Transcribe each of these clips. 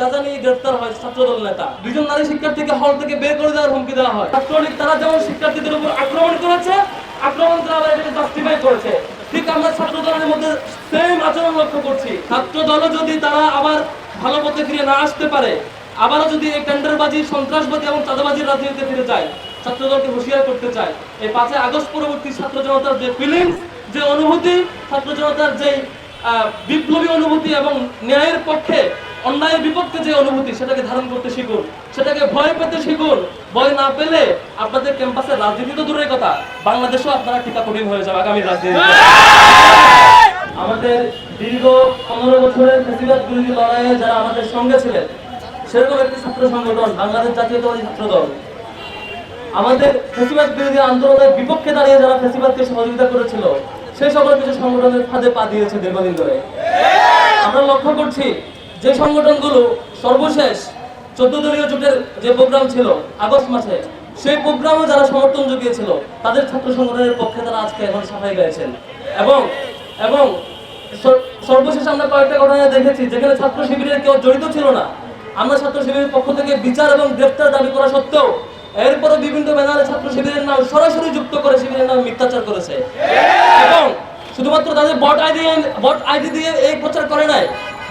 গাঁজা নিয়ে গ্রেফতার হয় ছাত্রদল নেতা। দুজন নারী শিক্ষার্থীকে হল থেকে বের করে দেওয়ার হুমকি দেওয়া হয়। ছাত্রলীগ তারা যেমন শিক্ষার্থীদের উপর আক্রমণ করেছে, আক্রমণ করে আবার এটাকে জাস্টিফাই করেছে। ঠিক আমরা ছাত্র দলের মধ্যে সেম আচরণ লক্ষ্য করছি। ছাত্র দলও যদি তারা আবার ভালো পথে ফিরে না আসতে পারে, আবারও যদি এই টেন্ডারবাজি সন্ত্রাসবাদী এবং চাঁদাবাজির রাজনীতিতে ফিরে যায় ছাত্র দলকে হুঁশিয়ার করতে চায়। এই পাঁচই আগস্ট পরবর্তী ছাত্র জনতার যে ফিলিংস যে অনুভূতি, ছাত্র জনতার যে বিপ্লবী অনুভূতি এবং ন্যায়ের পক্ষে অন্যায়ের বিপক্ষে যে অনুভূতি, সেটাকে ধারণ করতে শিখুন। সেটাকে ভয় পেতে শিখুন। ভয় না পেলে আপনাদের ক্যাম্পাসে রাজনীতি তো দূরের কথা। বাংলাদেশেও আপনারা টিকা কঠিন হয়ে যাবে আগামী রাজনীতি আমাদের দীর্ঘ পনেরো বছরের ফেসিবাদ বিরোধী লড়াইয়ে যারা আমাদের সঙ্গে ছিলেন, সেরকম একটি ছাত্র সংগঠন, বাংলাদেশ জাতীয়তাবাদী ছাত্র দল। আমাদের ফেসিবাদ বিরোধী আন্দোলনের বিপক্ষে দাঁড়িয়ে যারা ফেসিবাদকে সহযোগিতা করেছিল, সেই সকল কিছু সংগঠনের ফাঁদে পা দিয়েছে দীর্ঘদিন ধরে। আমরা লক্ষ্য করছি যে সংগঠনগুলো সর্বশেষ চোদ্দ দলীয় জোটের যে প্রোগ্রাম ছিল আগস্ট মাসে, সেই প্রোগ্রামে যারা সমর্থন জুগিয়েছিল, তাদের ছাত্র সংগঠনের পক্ষে তারা আজকে এখন সাফাই গাইছেন এবং এবং সর্বশেষ আমরা কয়েকটা ঘটনা দেখেছি, যেখানে ছাত্র শিবিরের কেউ জড়িত ছিল না। আমরা ছাত্র শিবিরের পক্ষ থেকে বিচার এবং গ্রেফতার দাবি করা সত্ত্বেও এরপরে বিভিন্ন ব্যানারে ছাত্র শিবিরের নাম সরাসরি যুক্ত করে শিবিরের নাম মিথ্যাচার করেছে। এবং শুধুমাত্র তাদের বট আইডি বট আইডি দিয়ে এই প্রচার করে নাই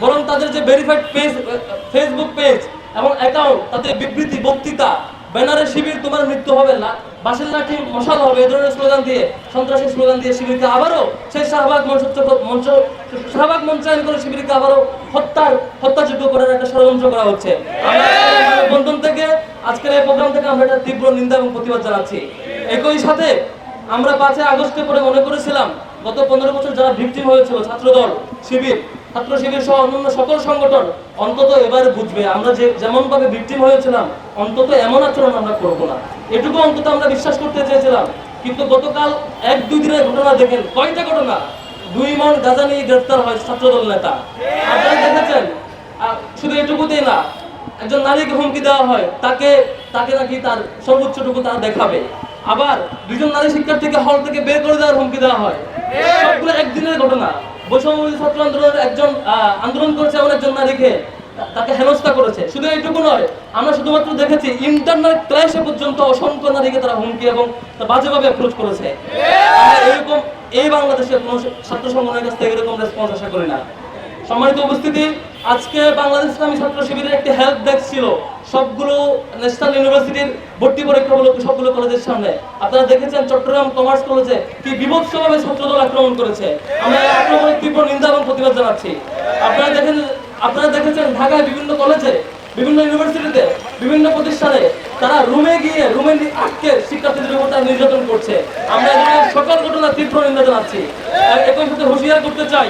বরং তাদের যে ভেরিফাইড পেজ ফেসবুক পেজ এবং অ্যাকাউন্ট তাতে বিবৃতি, বক্তৃতা, ব্যানারে শিবির, তোমার মৃত্যু হবে না বাসের লাঠি, মশাল হবে, এই ধরনের স্লোগান দিয়ে, সন্ত্রাসী স্লোগান দিয়ে শিবিরকে আবারও সেই শাহবাগ মঞ্চ মঞ্চ, শাহবাগ মঞ্চায়ন করে শিবিরকে আবারও হত্যার হত্যাযোগ্য করার একটা ষড়যন্ত্র করা হচ্ছে। বন্ধন থেকে, আজকের এই প্রোগ্রাম থেকে আমরা একটা তীব্র নিন্দা এবং প্রতিবাদ জানাচ্ছি। একই সাথে আমরা পাঁচই আগস্টে পরে মনে করেছিলাম, গত পনেরো বছর যারা ভিকটিম হয়েছিল ছাত্রদল, শিবির ছাত্র শিবির সহ অন্যান্য সকল সংগঠন অন্তত এবারে বুঝবে। আমরা যে যেমন ভাবে ভিকটিম হয়েছিলাম, অন্তত এমন আচরণ আমরা করব না। এটুকু অন্তত আমরা বিশ্বাস করতে চেয়েছিলাম। কিন্তু গতকাল এক দুই দিনের ঘটনা দেখেন, কয়টা ঘটনা? দুই মন গাঁজা নিয়ে গ্রেফতার হয় ছাত্রদল নেতা। আপনারা দেখেছেন? শুধু এটুকুতেই না, একজন নারীকে হুমকি দেওয়া হয়, তাকে তাকে নাকি তার সর্বোচ্চটুকু তারা দেখাবে। আবার দুজন নারী শিক্ষার্থীকে হল থেকে বের করে দেওয়ার হুমকি দেওয়া হয়। সবগুলো একদিনের ঘটনা। বৈষম্যবিরোধী ছাত্র আন্দোলনের একজন আন্দোলন করেছে এমন একজন তা- তাকে হেনস্থা করেছে। শুধু এইটুকু নয়, আমরা শুধুমাত্র দেখেছি ইন্টারনেট ক্লাসে পর্যন্ত অসংখ্য নারীকে তারা হুমকি এবং বাজেভাবে অ্যাপ্রোচ করেছে। এরকম এই বাংলাদেশের কোনো ছাত্র সংগঠনের কাছ থেকে এরকম রেসপন্স আশা করি না। সম্মানিত উপস্থিতি, আজকে বাংলাদেশ ইসলামী ছাত্র শিবিরের একটি হেল্প ডেস্ক ছিল। সবগুলো ন্যাশনাল ইউনিভার্সিটির ভর্তি পরীক্ষাগুলো সবগুলো কলেজের সামনে। আপনারা দেখেছেন চট্টগ্রাম কমার্স কলেজে কি বিভৎসভাবে ছাত্রদল আক্রমণ করেছে। আমরা আক্রমণের তীব্র নিন্দা এবং প্রতিবাদ জানাচ্ছি। আপনারা দেখেন, আপনারা দেখেছেন ঢাকায় বিভিন্ন কলেজে, বিভিন্ন ইউনিভার্সিটিতে বিভিন্ন প্রতিষ্ঠানে তারা রুমে গিয়ে রুমে আটকে শিক্ষার্থীদের উপর তারা নির্যাতন করছে। আমরা সকল ঘটনা তীব্র নিন্দা জানাচ্ছি। একই সাথে হুঁশিয়ার করতে চাই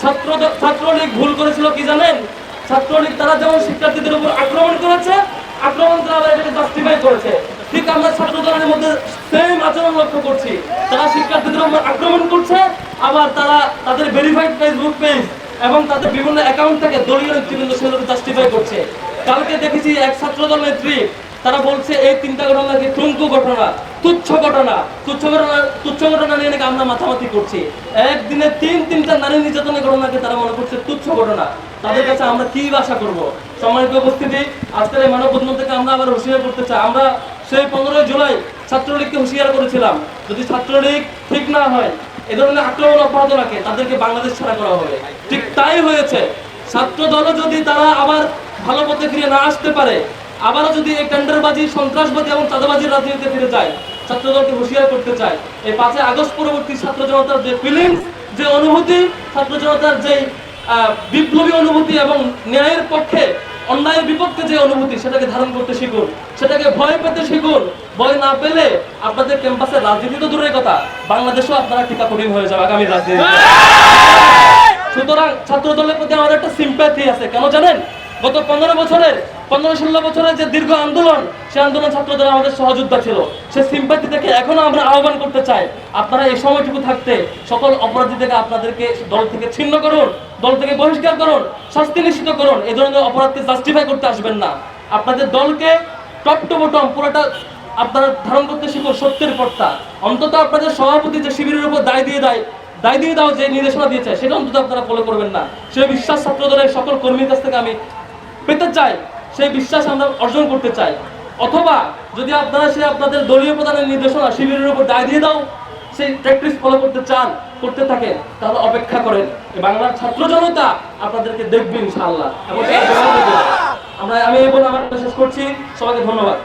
ছাত্র ছাত্রলীগ ভুল করেছিল কি জানেন? ছাত্রলীগ তারা যেমন শিক্ষার্থীদের উপর আক্রমণ করেছে, আক্রমণ তারা এটাকে জাস্টিফাই করেছে। ঠিক আমরা ছাত্র দলের মধ্যে সেম আচরণ লক্ষ্য করছি। তারা শিক্ষার্থীদের উপর আক্রমণ করছে, আবার তারা তাদের ভেরিফাইড ফেসবুক পেজ এবং তাদের বিভিন্ন অ্যাকাউন্ট থেকে দলীয় নেতৃবৃন্দ সেগুলোকে জাস্টিফাই করছে। কালকে দেখেছি এক ছাত্রদল নেত্রী তারা বলছে, এই তিনটা ঘটনা নাকি টুঙ্কু ঘটনা, তুচ্ছ ঘটনা। তুচ্ছ ঘটনা তুচ্ছ ঘটনা নিয়ে নাকি আমরা মাথামাতি করছি। একদিনে তিন, তিনটা নারী নির্যাতনের ঘটনাকে তারা মনে করছে তুচ্ছ ঘটনা। তাদের কাছে আমরা কি আশা করব? সম্মানিত উপস্থিতি, আজকের এই মানববন্ধন থেকে আমরা আবার হুঁশিয়ার করতে চাই। আমরা সেই পনেরোই জুলাই ছাত্রলীগকে হুঁশিয়ার করেছিলাম। যদি ছাত্রলীগ ঠিক না হয়, এ ধরনের আক্রমণ অব্যাহত রাখে, তাদেরকে বাংলাদেশ ছাড়া করা হবে। ঠিক তাই হয়েছে। ছাত্র দলও যদি তারা আবার ভালো পথে ফিরে না আসতে পারে আবারও যদি এই টেন্ডারবাজি সন্ত্রাসবাদী এবং চাঁদাবাজির রাজনীতিতে ফিরে যায়, ছাত্রদলকে হুঁশিয়ার করতে চায়, এই পাঁচই আগস্ট পরবর্তী ছাত্র জনতার যে ফিলিংস যে অনুভূতি, ছাত্র জনতার যে বিপ্লবী অনুভূতি এবং ন্যায়ের পক্ষে অন্যায়ের বিপক্ষে যে অনুভূতি, সেটাকে ধারণ করতে শিখুন, সেটাকে ভয় পেতে শিখুন, ভয় না পেলে আপনাদের ক্যাম্পাসে রাজনীতি তো দূরের কথা, বাংলাদেশেও আপনারা টিকা কঠিন হয়ে যাবে আগামী রাজনীতি সুতরাং ছাত্র দলের প্রতি আমার একটা সিম্প্যাথি আছে, কেন জানেন? গত পনেরো বছরের পনেরো ষোলো বছরের যে দীর্ঘ আন্দোলন, সেই আন্দোলন ছাত্রদের আমাদের সহযোদ্ধা ছিল। সে সিম্প্যাথি থেকে এখনও আমরা আহ্বান করতে চাই, আপনারা এই সময়টুকু থাকতে সকল অপরাধী থেকে আপনাদেরকে দল থেকে ছিন্ন করুন, দল থেকে বহিষ্কার করুন, শাস্তি নিশ্চিত করুন। এই ধরনের অপরাধকে জাস্টিফাই করতে আসবেন না। আপনাদের দলকে টপ টু বটম পুরোটা আপনারা ধারণ করতে শিখুন সত্যের পথটা অন্তত আপনাদের সভাপতি যে শিবিরের উপর দায় দিয়ে দেয়, দায় দিয়ে দাও যে নির্দেশনা দিয়েছে সেটা অন্তত আপনারা ফলো করবেন না। সে বিশ্বাস ছাত্র দলের সকল কর্মীর কাছ থেকে আমি পেতে চাই। সেই বিশ্বাস আমরা অর্জন করতে চাই। অথবা যদি আপনারা সেই আপনাদের দলীয় প্রধানের নির্দেশনা শিবিরের উপর দায় দিয়ে দাও, সেই প্র্যাকটিস ফলো করতে চান, করতে থাকেন, তাহলে অপেক্ষা করেন। বাংলার ছাত্র জনতা আপনাদেরকে দেখবেন ইনশাআল্লাহ। আমরা আমি বলে আমার শেষ করছি। সবাইকে ধন্যবাদ।